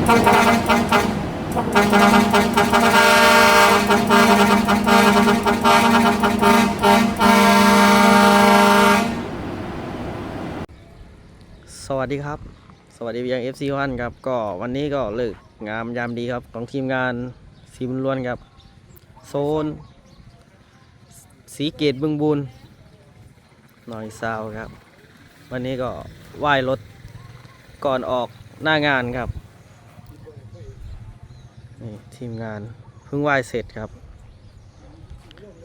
สวัสดีครับ สวัสดียัง FC วันครับ ก็วันนี้ก็เลิกงามยามดีครับ ของทีมงานสีบุญล้วนครับ โซน สีเกตบึงบูนหน่อยซาวครับ วันนี้ก็ไหว้รถก่อนออกหน้างานครับ นี่ทีมงานเพิ่งไหว้เสร็จครับ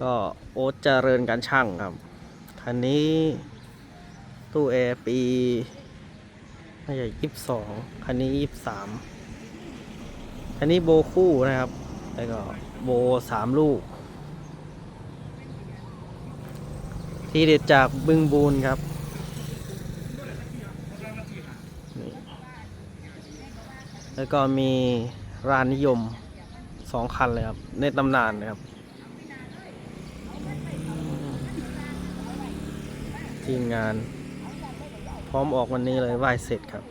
ก็โอ๊ตเจริญการช่างครับคันนี้ตู้แอร์ปีน่าจะยี่สิบสองคันนี้ยี่สิบสามคันนี้โบคู่นะครับ แล้วก็โบสามลูก ที่เด็ดจากบึงบูนครับแล้วก็มี ร้านนิยมสองคันเลยครับ ในตำนานนะครับ ทีมงาน พร้อมออกวันนี้เลยไหว้เสร็จครับ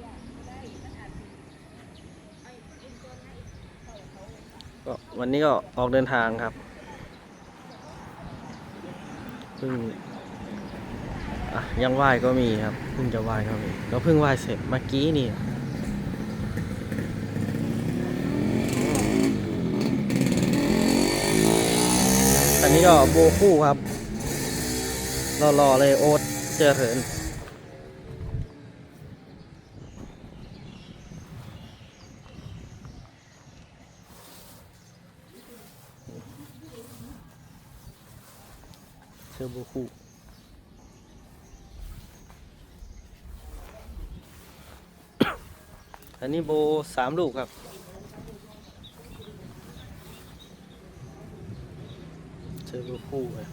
ก็วันนี้ก็ออกเดินทางครับเพิ่งอะยังไหว้ก็มีครับเพิ่งจะไหว้ก็มีก็เพิ่งไหว้เสร็จเมื่อกี้นี่ นี้ก็โบคู่ครับรอๆเลยโอ๊ตเจอเหินเชอร์โบคู่อันนี้โบสามลูกครับ เชอร์โบคูครับ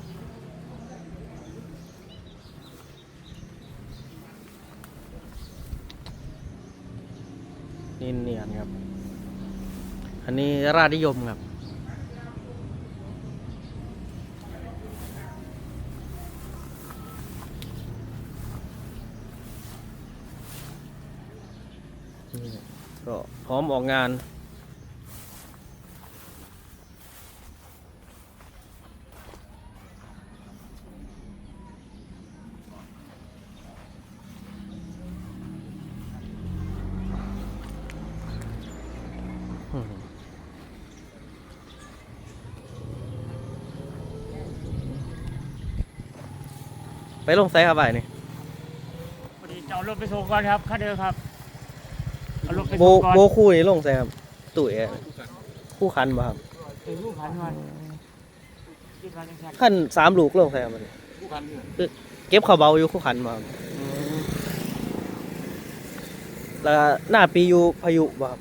นี่เนียนครับ อันนี้ราชนิยมครับ ก็พร้อมออกงาน ลงไซครับไปนี่พอดีจะเอารถไปส่งก่อนครับค่าเดิมครับเอารถไปโบส่งก่อนโบคู่นี่ลงไซครับตู้เอคู่คันบ่ครับถึงลูกพันวันที่พันยังแค่ขั้นสามลูกลงไซครับมันคือเก็บเขาเบาอยู่คู่คันบ่ครับแล้วหน้าปีอยู่พายุบ่ครับ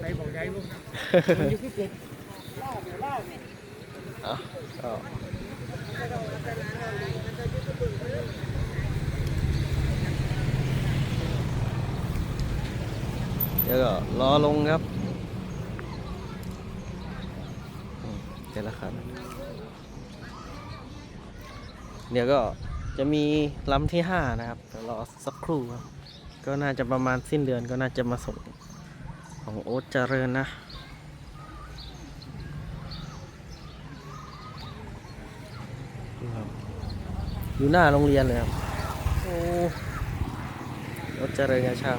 ไปบอกใจลูกอยู่ที่เจ็ดก็ เดี๋ยวก็รอลงครับอืมเดี๋ยวละครับเดี๋ยวก็จะมีลำที่ห้านะครับเดี๋ยวรอสักครู่ครับ ก็น่าจะประมาณสิ้นเดือนก็น่าจะมาส่งของโอ๊ตเจริญนะ ครับ อยู่หน้าโรงเรียนเลยครับโอ้รถเจริญงานช่าง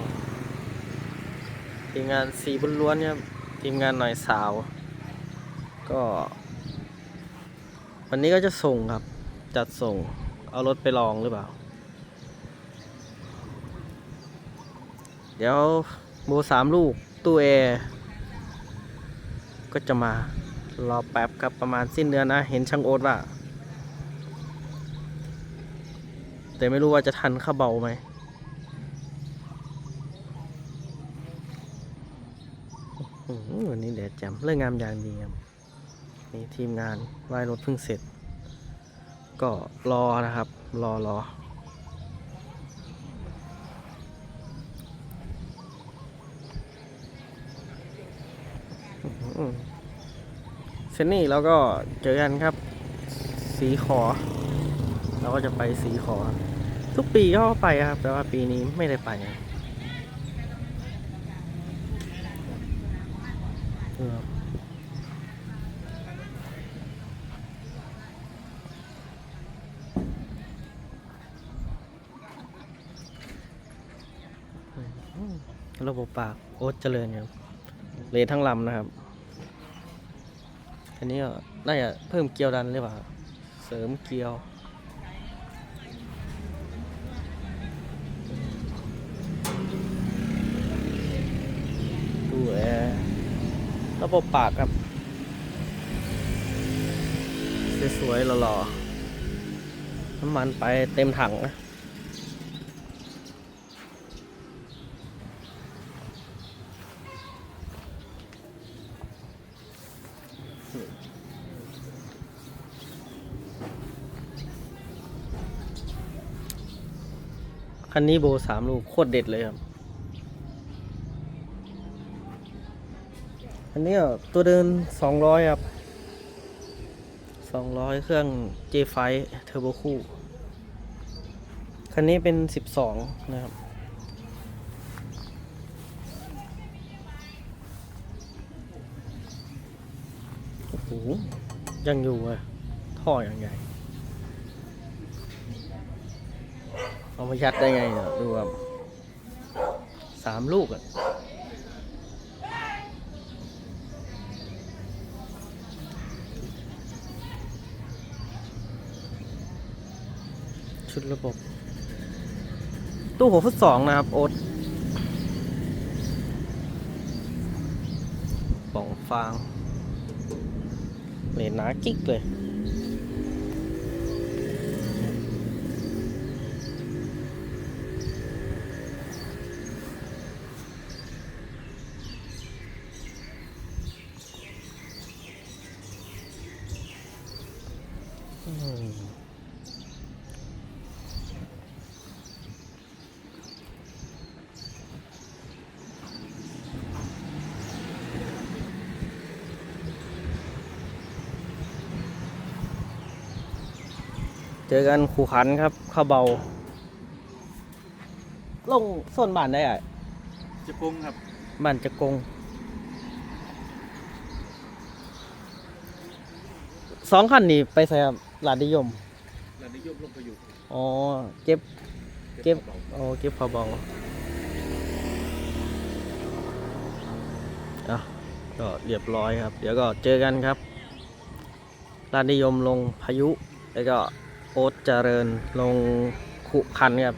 ทีมงานสีบุญล้วนเนี่ยครับ ทีมงานหน่อยสาว ก็ วันนี้ก็จะส่งครับ จัดส่ง เอารถไปลองหรือเปล่า เดี๋ยวโบสามลูก ตู้แอร์ก็จะมารอแป๊บครับประมาณสิ้นเดือนนะ เห็นช่างโอ๊ตว่า แต่ไม่รู้ว่าจะทันข้าเบาไหมอื้อหือวันนี้แดดแจ่มเรื่องงามอย่างดีครับนี่ทีมงานไหว้รถเพิ่งเสร็จ ก็รอนะครับ รอรออื้อหือเซนนี่แล้วก็เจอกันครับ สีขอ เราก็จะไปสีขอครับ ทุกปีก็ไปครับ แต่ว่าปีนี้ไม่ได้ไปเอออืมระบบปากโอ๊ตเจริญครับเลทั้งลำนะครับอันนี้ก็น่าจะเพิ่มเกลียวดันหรือเปล่าเสริมเกลียว ดูแอร์ ระบบปากครับ สวยๆหล่อๆน้ำมันไปเต็มถังนะคันนี้โบสามลูกโคตรเด็ดเลยครับ อันนี้ตัวเดิน 200 ครับ 200 เครื่อง J5 เทอร์โบคู่ คันนี้เป็น 12 นะครับโอ้โหยังอยู่อะ ท่ออย่างใหญ่ เอามายัดได้ไงเนี่ยดูครับสามลูกอะ ชุดระบบ ตู้หัวฟุตสองนะครับโอ๊ตป่องฟางเลนนากิ๊กเลย เจอกันขู่ขันครับเข้าเบา ลงส้นบ้านได้อะจะปรุงครับบ้านจะกงสองคันนี้ไปใส่ครับหลาดนิยมเรานิยมลงประยุกต์อ๋อเก็บเก็บอ๋อเก็บพอเบาอะก็เรียบร้อยครับ เดี๋ยวก็เจอกันครับลานนิยมลงพายุ แล้วก็ โอ๊ตเจริญลงขุคันครับ